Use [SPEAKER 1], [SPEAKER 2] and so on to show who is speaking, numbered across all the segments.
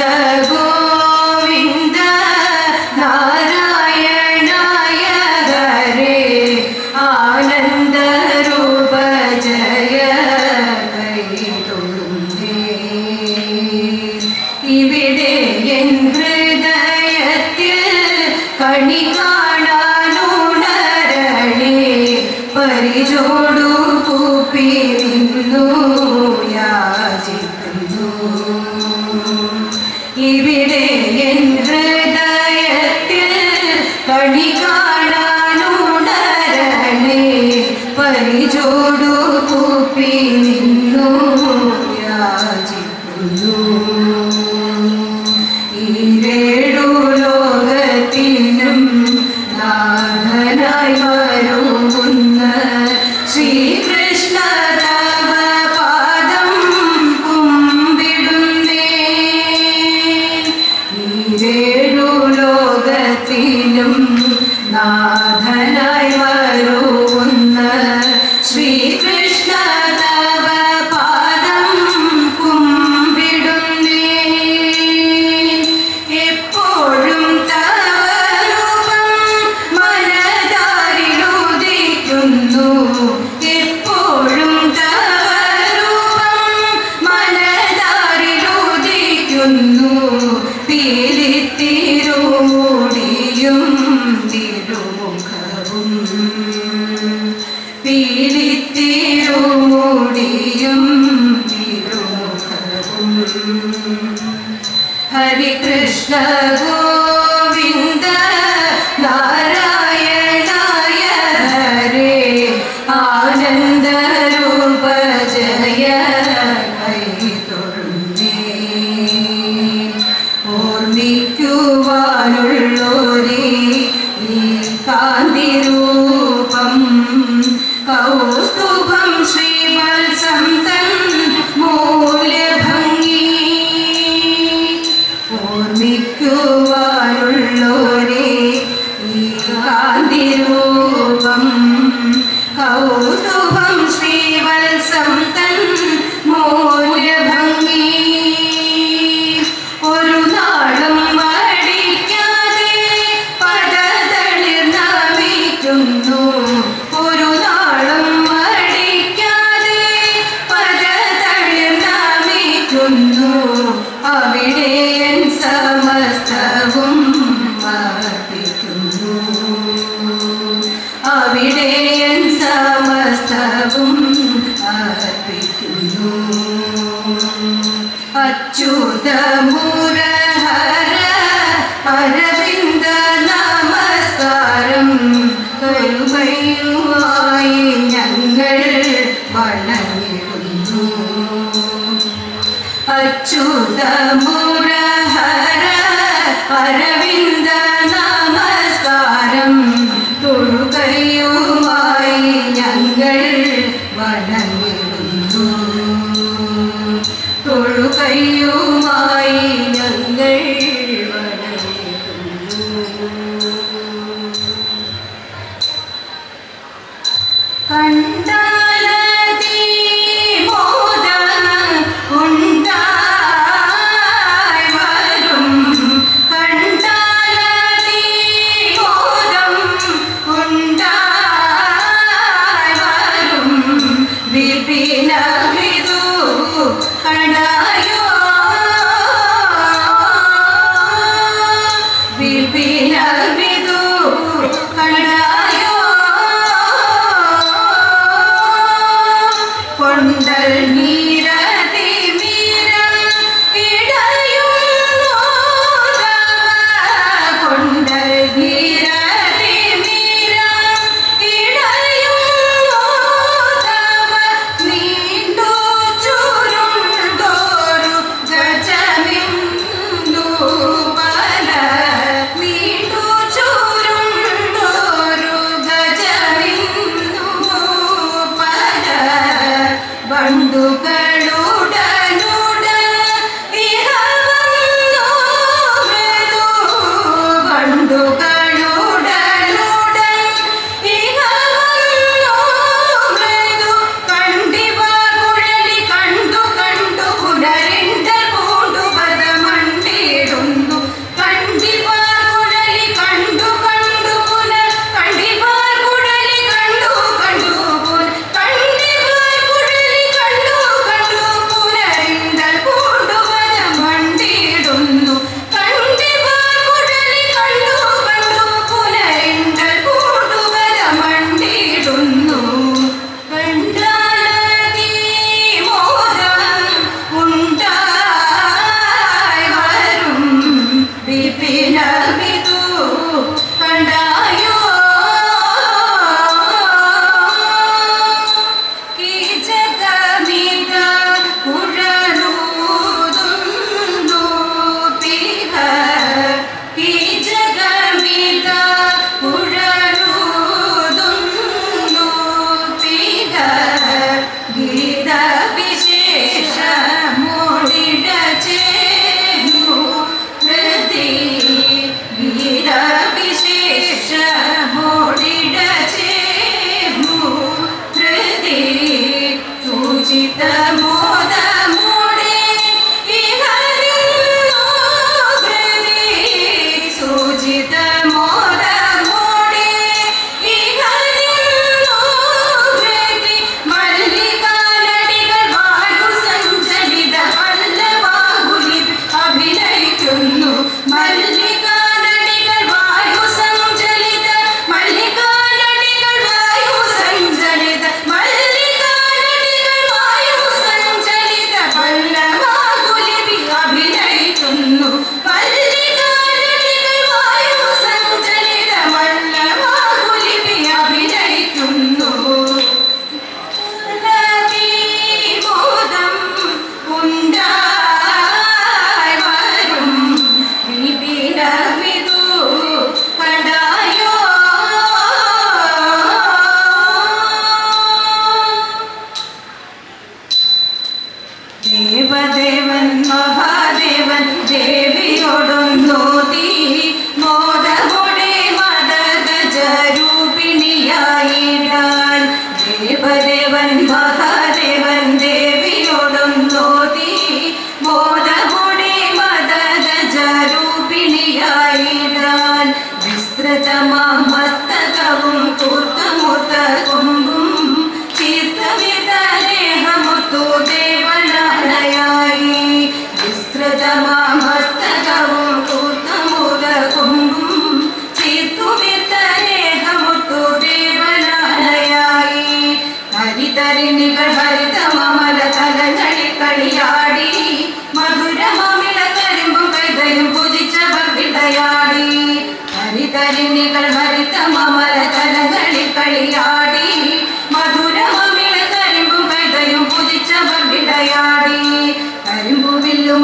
[SPEAKER 1] Snow 是 estamos.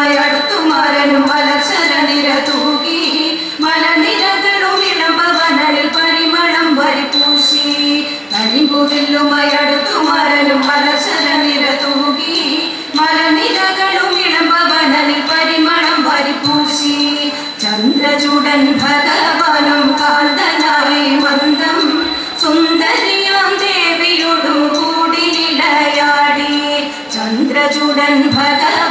[SPEAKER 1] വയടത്തു മരനും മലർശര നിര തൂക്കി മലനിരകളും പരിമളം വരിപൂശി. കരിമ്പുകില്ലുമയടുത്തു മരനും മലർശര നിര തൂക്കി മലനിരകളും പരിമളം വരിപൂശി. ചന്ദ്രചൂടൻ ഭഗവാനും കാന്തനായി മന്ദം. സുന്ദരിയാം ദേവിയോടും കൂടി ഇടയാടി ചന്ദ്രചൂടൻ ഭഗവാൻ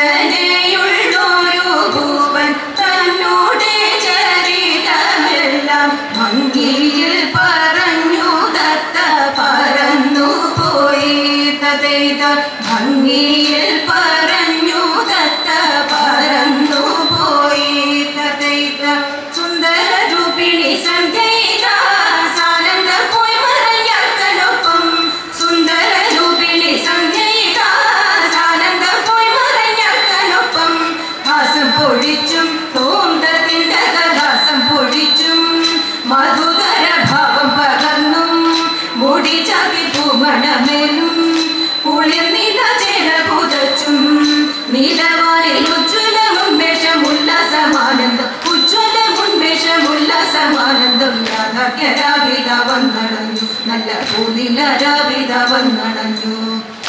[SPEAKER 1] You. രാവിതവന്നടഞ്ഞു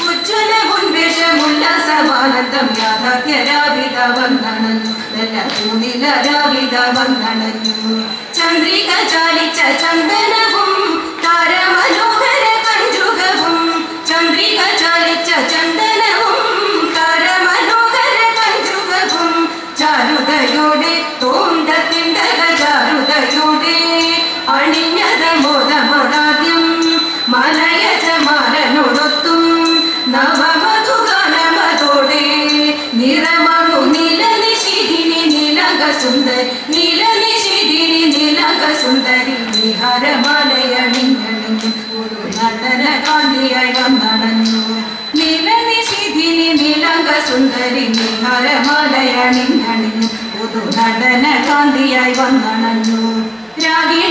[SPEAKER 1] ഉജ്ജ്വല ഉന്മേഷമുള്ള സമാനന്ദം യാഥാർത്ഥ്യ രാവിതവന്നടഞ്ഞു നല്ല തൂണില രാവിതവന്നടഞ്ഞു ചന്ദ്രിക ചാലിച്ച ചന്ദന മരമലയണിഞ്ഞണിഞ്ഞു പുതു നടന കാന്തിയായി വന്നണഞ്ഞു. രാഗിണി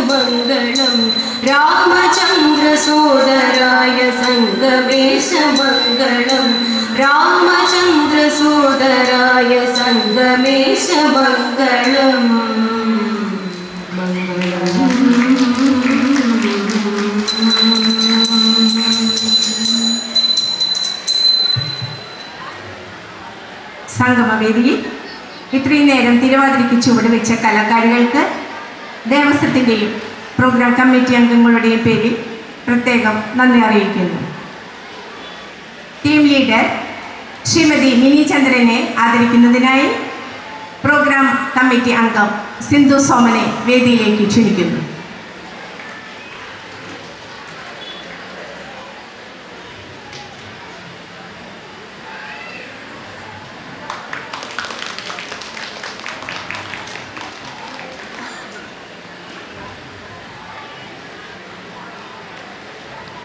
[SPEAKER 1] മംഗളം രാമചന്ദ്രസോദരായ സംഘവേശ മംഗളം രാമചന്ദ്രസോദരായ സംഘമേശ മംഗളം
[SPEAKER 2] സംഗമവേദിയിൽ ഇത്രയും നേരം തിരുവാതിരിക്ക് ചുവട് വെച്ച കലാകാരികൾക്ക് ദേവസ്വത്തിന്റെയും പ്രോഗ്രാം കമ്മിറ്റി അംഗങ്ങളുടെയും പേരിൽ പ്രത്യേകം നന്ദി അറിയിക്കുന്നു. ടീം ലീഡർ ശ്രീമതി മിനി ചന്ദ്രനെ ആദരിക്കുന്നതിനായി പ്രോഗ്രാം കമ്മിറ്റി അംഗം സിന്ധു സോമനെ വേദിയിലേക്ക് ക്ഷണിക്കുന്നു.